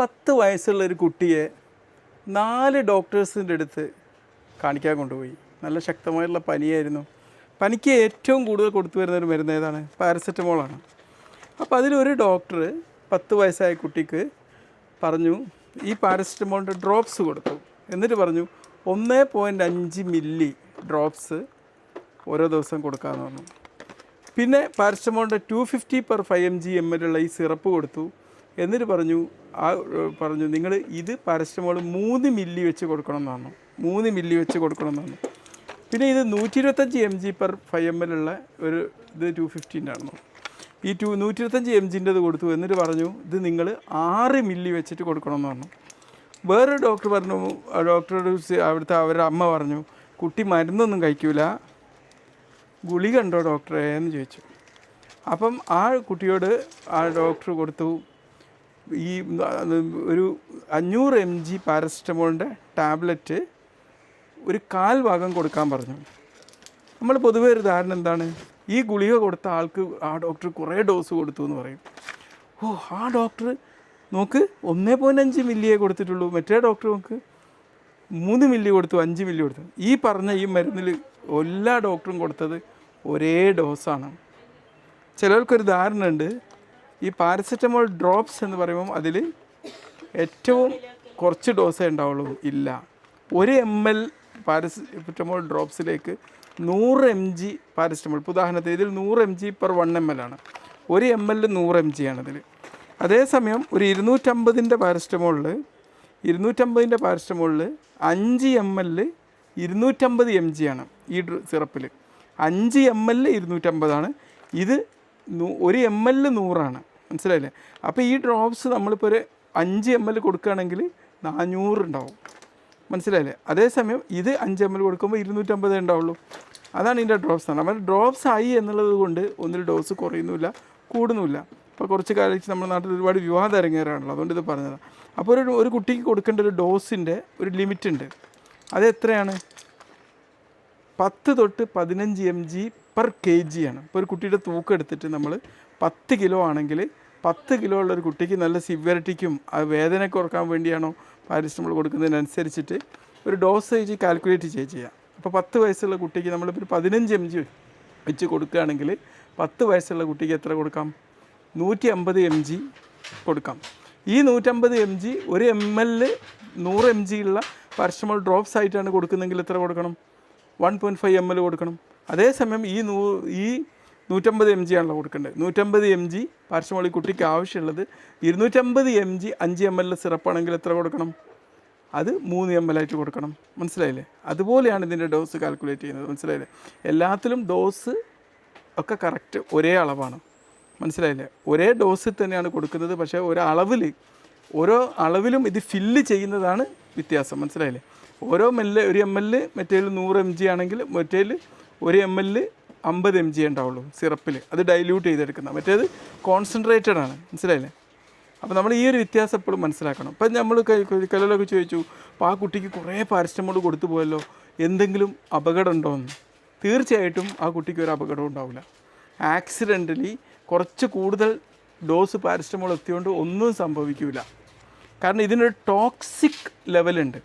പത്ത് വയസ്സുള്ള ഒരു കുട്ടിയെ നാല് ഡോക്ടേഴ്സിന്റെ അടുത്ത് കാണിക്കാൻ കൊണ്ടുപോയി. നല്ല ശക്തമായിട്ടുള്ള പനിയായിരുന്നു. പനിക്ക് ഏറ്റവും കൂടുതൽ കൊടുത്തു വരുന്ന ഒരു മരുന്ന് ഏതാണ്? പാരസെറ്റമോളാണ്. അപ്പോൾ അതിലൊരു ഡോക്ടർ പത്ത് വയസ്സായ കുട്ടിക്ക് പറഞ്ഞു ഈ പാരസെറ്റമോളിന്റെ ഡ്രോപ്സ് കൊടുത്തു. എന്നിട്ട് പറഞ്ഞു ഒന്ന് പോയിന്റ് അഞ്ച് മില്ലി ഡ്രോപ്സ് ഓരോ ദിവസം കൊടുക്കാമെന്ന് പറഞ്ഞു. പിന്നെ പാരസെറ്റമോളിന്റെ two fifty per five M G M L ഉള്ള ഈ സിറപ്പ് കൊടുത്തു. എന്നിട്ട് പറഞ്ഞു ആ പറഞ്ഞു നിങ്ങൾ ഇത് പാരസ്റ്റമോൾ മൂന്ന് മില്ലി വെച്ച് കൊടുക്കണം എന്നാണ്. മൂന്ന് മില്ലി വെച്ച് കൊടുക്കണം എന്നാണ്. പിന്നെ ഇത് നൂറ്റി ഇരുപത്തഞ്ച് M G per five M L ഉള്ള ഒരു ഇത് ടു ഫിഫ്റ്റീന്റെ ആണെന്നു ഈ ടു നൂറ്റി ഇരുപത്തഞ്ച് എം ജിന്റെത് കൊടുത്തു. എന്നിട്ട് പറഞ്ഞു ഇത് നിങ്ങൾ ആറ് മില്ലി വെച്ചിട്ട് കൊടുക്കണം എന്ന് പറഞ്ഞു വേറൊരു ഡോക്ടർ പറഞ്ഞു ഡോക്ടറോട് അവിടുത്തെ അവരുടെ അമ്മ പറഞ്ഞു കുട്ടി മരുന്നൊന്നും കഴിക്കൂല. ഗുളി കണ്ടോ ഡോക്ടറെ? എന്ന് ചോദിച്ചു. അപ്പം ആ കുട്ടിയോട് ആ ഡോക്ടർ കൊടുത്തു ഈ ഒരു അഞ്ഞൂറ് എം ജി പാരസെറ്റമോളിന്റെ ടാബ്ലറ്റ് ഒരു കാൽ ഭാഗം കൊടുക്കാൻ പറഞ്ഞു. നമ്മൾ പൊതുവേ ഒരു ധാരണ എന്താണ്? ഈ ഗുളിക കൊടുത്ത ആൾക്ക് ആ ഡോക്ടർ കുറേ ഡോസ് കൊടുത്തു എന്ന് പറയും. ഓ ആ ഡോക്ടർ നോക്ക് ഒന്നേ പോയിന്റ് അഞ്ച് മില്ലിയേ കൊടുത്തിട്ടുള്ളൂ. മറ്റേ ഡോക്ടർ നോക്ക് മൂന്ന് മില്ലി കൊടുത്തു അഞ്ച് മില്ലി കൊടുത്തു. ഈ പറഞ്ഞ ഈ മരുന്നിൽ എല്ലാ ഡോക്ടറും കൊടുത്തത് ഒരേ ഡോസാണ്. ചിലർക്കൊരു ധാരണ ഉണ്ട് ഈ പാരസെറ്റമോൾ ഡ്രോപ്സ് എന്ന് പറയുമ്പം അതിൽ ഏറ്റവും കുറച്ച് ഡോസേ ഉണ്ടാവുള്ളൂ. ഇല്ല. ഒരു എം എൽ പാരസെറ്റമോൾ ഡ്രോപ്സിലേക്ക് നൂറ് എം ജി പാരസെറ്റമോൾ. ഇപ്പോൾ ഉദാഹരണത്തിന് ഇതിൽ നൂറ് M G per one M L ആണ്. ഒരു എം എല്ലിൽ നൂറ് എം ജി ആണ് ഇതിൽ അതേസമയം ഒരു ഇരുന്നൂറ്റമ്പതിന്റെ പാരസെറ്റമോളിൽ ഇരുന്നൂറ്റമ്പതിന്റെ പാരസെറ്റമോളിൽ അഞ്ച് എം എല്ലിൽ ഇരുന്നൂറ്റമ്പത് എം ജി ആണ് ഈ സിറപ്പിൽ അഞ്ച് എം എല്ലിൽ ഇരുന്നൂറ്റമ്പതാണ്. ഇത് ഒരു എം എല്ലിൽ നൂറാണ്. മനസ്സിലായില്ലേ? അപ്പോൾ ഈ ഡ്രോപ്സ് നമ്മളിപ്പോൾ ഒരു അഞ്ച് എം എൽ കൊടുക്കുകയാണെങ്കിൽ നാനൂറ് ഉണ്ടാവും. മനസ്സിലായില്ലേ? അതേസമയം ഇത് അഞ്ച് എം എൽ കൊടുക്കുമ്പോൾ ഇരുന്നൂറ്റമ്പത് ഉണ്ടാവുള്ളൂ. അതാണ് ഇതിന്റെ ഡ്രോപ്സ് ആണ് അപ്പോൾ ഡ്രോപ്സ് ആയി എന്നുള്ളത് കൊണ്ട് ഒന്നിൽ ഡോസ് കുറയുന്നില്ല കൂടുന്നില്ല അപ്പോൾ കുറച്ച് കാലിച്ച് നമ്മുടെ നാട്ടിൽ ഒരുപാട് വിവാഹം ഇറങ്ങിയവരാണല്ലോ അതുകൊണ്ട് ഇത് പറഞ്ഞതാണ് അപ്പോൾ ഒരു ഒരു കുട്ടിക്ക് കൊടുക്കേണ്ട ഒരു ഡോസിന്റെ ഒരു ലിമിറ്റ് ഉണ്ട്. അത് എത്രയാണ്? പത്ത് തൊട്ട് പതിനഞ്ച് M G per K G ആണ്. ഇപ്പോൾ ഒരു കുട്ടിയുടെ തൂക്കം എടുത്തിട്ട് നമ്മൾ പത്ത് കിലോ ആണെങ്കിൽ പത്ത് കിലോ ഉള്ള ഒരു കുട്ടിക്ക് നല്ല സിവിയറിറ്റിക്കും ആ വേദന കുറയ്ക്കാൻ വേണ്ടിയാണോ പാരസിറ്റമോൾ കൊടുക്കുന്നതിനനുസരിച്ചിട്ട് ഒരു ഡോസേജ് കാൽക്കുലേറ്റ് ചെയ്യുക ചെയ്യാം. അപ്പോൾ പത്ത് വയസ്സുള്ള കുട്ടിക്ക് നമ്മളിപ്പോൾ ഒരു പതിനഞ്ച് എം ജി വെച്ച് കൊടുക്കുകയാണെങ്കിൽ പത്ത് വയസ്സുള്ള കുട്ടിക്ക് എത്ര കൊടുക്കാം? നൂറ്റി അമ്പത് എം ജി കൊടുക്കാം. ഈ നൂറ്റമ്പത് എം ജി ഒരു എം എൽ നൂറ് എം ജി ഉള്ള പാരസ്റ്റമോൾ ഡ്രോപ്സ് ആയിട്ടാണ് കൊടുക്കുന്നതെങ്കിൽ എത്ര കൊടുക്കണം? One point five M L കൊടുക്കണം. അതേസമയം ഈ നൂ ഈ നൂറ്റമ്പത് എം ജി ആണല്ലോ കൊടുക്കേണ്ടത്. നൂറ്റമ്പത് എം ജി പാരസ്റ്റമോൾ കുട്ടിക്ക് ആവശ്യമുള്ളത് ഇരുന്നൂറ്റമ്പത് എം ജി അഞ്ച് എം എൽ സിറപ്പാണെങ്കിൽ എത്ര കൊടുക്കണം? അത് മൂന്ന് എം എൽ ആയിട്ട് കൊടുക്കണം. മനസ്സിലായില്ലേ? അതുപോലെയാണ് ഇതിന്റെ ഡോസ് കാൽക്കുലേറ്റ് ചെയ്യുന്നത്. മനസ്സിലായില്ലേ? എല്ലാത്തിലും ഡോസ് ഒക്കെ കറക്റ്റ് ഒരേ അളവാണ്. മനസ്സിലായില്ലേ? ഒരേ ഡോസിൽ തന്നെയാണ് കൊടുക്കുന്നത്. പക്ഷേ ഒരളവിൽ ഓരോ അളവിലും ഇത് ഫില്ല് ചെയ്യുന്നതാണ് വ്യത്യാസം. മനസ്സിലായില്ലേ? ഓരോ മെല്ലെ ഒരു എം എൽ മറ്റേൽ നൂറ് എം ജി ആണെങ്കിൽ മറ്റേൽ ഒരു എം എൽ അമ്പത് എം ജി ഉണ്ടാവുള്ളൂ സിറപ്പിൽ അത് ഡൈല്യൂട്ട് ചെയ്തെടുക്കുന്ന. മറ്റേത് കോൺസെൻട്രേറ്റഡ് ആണ്. മനസ്സിലായില്ലേ? അപ്പോൾ നമ്മൾ ഈ ഒരു വ്യത്യാസം എപ്പോഴും മനസ്സിലാക്കണം. ഇപ്പം നമ്മൾ കല്ലൊക്കെ ചോദിച്ചു അപ്പോൾ ആ കുട്ടിക്ക് കുറേ പാരസ്റ്റമോൾ കൊടുത്തു പോയല്ലോ. എന്തെങ്കിലും അപകടം ഉണ്ടോ എന്ന്? തീർച്ചയായിട്ടും ആ കുട്ടിക്ക് ഒരു അപകടവും ഉണ്ടാവില്ല. ആക്സിഡന്റലി കുറച്ച് കൂടുതൽ ഡോസ് പാരസ്റ്റമോൾ എത്തിയോണ്ട് ഒന്നും സംഭവിക്കില്ല കാരണം ഇതിനൊരു ടോക്സിക് ലെവലുണ്ട്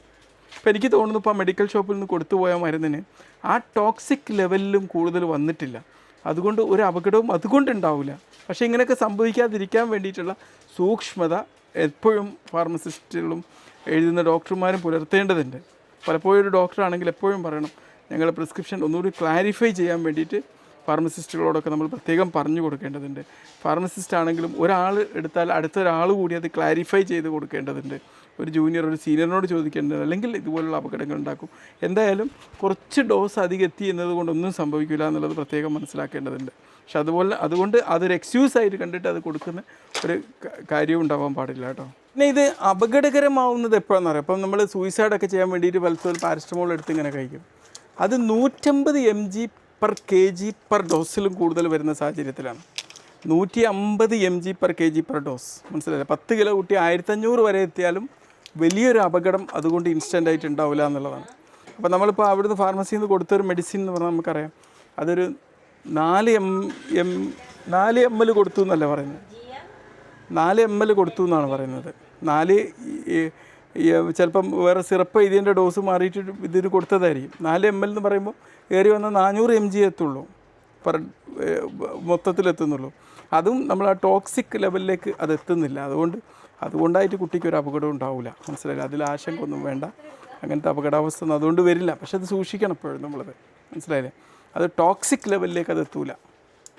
ഇപ്പം എനിക്ക് തോന്നുന്നു ഇപ്പോൾ മെഡിക്കൽ ഷോപ്പിൽ നിന്ന് കൊടുത്തുപോയ മരുന്നിന് ആ ടോക്സിക് ലെവലിലും കൂടുതൽ വന്നിട്ടില്ല. അതുകൊണ്ട് ഒരു അപകടവും അതുകൊണ്ട് ഉണ്ടാവില്ല. പക്ഷേ ഇങ്ങനെയൊക്കെ സംഭവിക്കാതിരിക്കാൻ വേണ്ടിയിട്ടുള്ള സൂക്ഷ്മത എപ്പോഴും ഫാർമസിസ്റ്റുകളും എഴുതുന്ന ഡോക്ടർമാരും പുലർത്തേണ്ടതുണ്ട്. പലപ്പോഴും ഒരു ഡോക്ടറാണെങ്കിൽ എപ്പോഴും പറയണം ഞങ്ങളുടെ പ്രിസ്ക്രിപ്ഷൻ ഒന്നുകൂടി ക്ലാരിഫൈ ചെയ്യാൻ വേണ്ടിയിട്ട് ഫാർമസിസ്റ്റുകളോടൊക്കെ നമ്മൾ പ്രത്യേകം പറഞ്ഞു കൊടുക്കേണ്ടതുണ്ട്. ഫാർമസിസ്റ്റ് ആണെങ്കിലും ഒരാൾ എടുത്താൽ അടുത്ത ഒരാൾ കൂടി അത് ക്ലാരിഫൈ ചെയ്ത് കൊടുക്കേണ്ടതുണ്ട്. ഒരു ജൂനിയർ ഒരു സീനിയറിനോട് ചോദിക്കേണ്ടത് അല്ലെങ്കിൽ ഇതുപോലുള്ള അപകടങ്ങൾ ഉണ്ടാക്കും. എന്തായാലും കുറച്ച് ഡോസ് അധികം എത്തി എന്നതുകൊണ്ടൊന്നും സംഭവിക്കില്ല എന്നുള്ളത് പ്രത്യേകം മനസ്സിലാക്കേണ്ടതുണ്ട്. പക്ഷെ അതുപോലെ അതുകൊണ്ട് അതൊരു എക്സ്ക്യൂസ് ആയിട്ട് കണ്ടിട്ട് അത് കൊടുക്കുന്ന ഒരു കാര്യവും ഉണ്ടാവാൻ പാടില്ല കേട്ടോ. പിന്നെ ഇത് അപകടകരമാവുന്നത് എപ്പോഴാണെന്ന് പറയാം അപ്പം നമ്മൾ സൂയിസൈഡൊക്കെ ചെയ്യാൻ വേണ്ടിയിട്ട് പലപ്പോഴും പാരസ്റ്റമോൾ എടുത്ത് ഇങ്ങനെ കഴിക്കും. അത് നൂറ്റമ്പത് M G K G per ഡോസിലും കൂടുതൽ വരുന്ന സാഹചര്യത്തിലാണ്. നൂറ്റി അമ്പത് M G per K G per dose മനസ്സിലായില്ലേ? പത്ത് കിലോ കുട്ടി ആയിരത്തഞ്ഞൂറ് വരെ എത്തിയാലും വലിയൊരു അപകടം അതുകൊണ്ട് ഇൻസ്റ്റന്റ് ആയിട്ട് ഉണ്ടാവില്ല എന്നുള്ളതാണ്. അപ്പോൾ നമ്മളിപ്പോൾ അവിടുന്ന് ഫാർമസിയിൽ നിന്ന് കൊടുത്തൊരു മെഡിസിൻ എന്ന് പറഞ്ഞാൽ നമുക്കറിയാം. അതൊരു നാല് എം എം നാല് എം എൽ കൊടുത്തു എന്നല്ല പറയുന്നത്? നാല് എം എൽ കൊടുത്തു എന്നാണ് പറയുന്നത്. നാല് ചിലപ്പം വേറെ സിറപ്പ് ഇതിന്റെ ഡോസ് മാറിയിട്ട് ഇതിന് കൊടുത്തതായിരിക്കും. നാല് എം എൽ എന്ന് പറയുമ്പോൾ ഏറി വന്ന നാനൂറ് എം ജി എത്തുള്ളൂ. പെർ മൊത്തത്തിലെത്തുന്നുള്ളൂ. അതും നമ്മൾ ആ ടോക്സിക് ലെവലിലേക്ക് അത് എത്തുന്നില്ല. അതുകൊണ്ട് അതുകൊണ്ടായിട്ട് കുട്ടിക്ക് ഒരു അപകടം ഉണ്ടാവില്ല മനസ്സിലായില്ല? അതിൽ ആശങ്ക ഒന്നും വേണ്ട. അങ്ങനത്തെ അപകടാവസ്ഥ ഒന്നും അതുകൊണ്ട് വരില്ല. പക്ഷെ അത് സൂക്ഷിക്കണം എപ്പോഴും നമ്മളത്. മനസ്സിലായില്ലേ? അത് ടോക്സിക് ലെവലിലേക്ക് അത് എത്തൂല.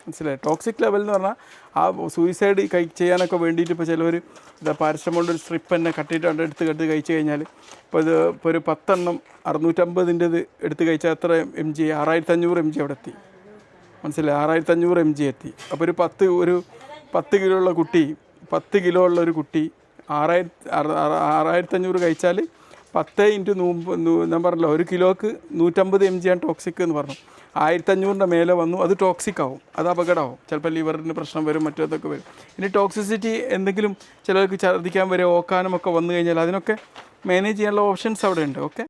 മനസ്സിലായി. ടോക്സിക് ലെവൽ എന്ന് പറഞ്ഞാൽ ആ സൂയിസൈഡ് കൈ ചെയ്യാനൊക്കെ വേണ്ടിയിട്ട് ഇപ്പോൾ ചിലവർ ഇതാ പാരസമോളിന്റെ ഒരു സ്ട്രിപ്പ് തന്നെ കട്ടിയിട്ട് എടുത്ത് കെട്ട് കഴിച്ച് കഴിഞ്ഞാൽ ഇപ്പോൾ ഇത് ഇപ്പോൾ ഒരു പത്തെണ്ണം അറുന്നൂറ്റമ്പതിന്റെത് എടുത്ത് കഴിച്ചാൽ എത്ര എം ജി ആറായിരത്തി അഞ്ഞൂറ് എം ജി അവിടെ എത്തി. മനസ്സിലായി? ആറായിരത്തി അഞ്ഞൂറ് എം ജി എത്തി. അപ്പോൾ ഒരു പത്ത് ഒരു പത്ത് കിലോ ഉള്ള കുട്ടി പത്ത് കിലോ ഉള്ള ഒരു കുട്ടി ആറായിരത്തി ആറായിരത്തഞ്ഞൂറ് കഴിച്ചാൽ പത്ത് ഇന്റു നൂമ്പ് ഞാൻ പറഞ്ഞല്ലോ ഒരു കിലോക്ക് നൂറ്റമ്പത് എം ആണ് ടോക്സിക് എന്ന് പറഞ്ഞു. ആയിരത്തി അഞ്ഞൂറിന്റെ മേലെ വന്നു അത് ടോക്സിക് ആവും അത് അപകടമാവും. ചിലപ്പോൾ ലിവറിന് പ്രശ്നം വരും മറ്റേതൊക്കെ വരും. ഇനി ടോക്സിസിറ്റി എന്തെങ്കിലും ചിലർക്ക് ഛർദ്ദിക്കാൻ വരെ ഓക്കാനും ഒക്കെ വന്നു കഴിഞ്ഞാൽ അതിനൊക്കെ മാനേജ് ചെയ്യാനുള്ള ഓപ്ഷൻസ് അവിടെ ഉണ്ട് ഓക്കെ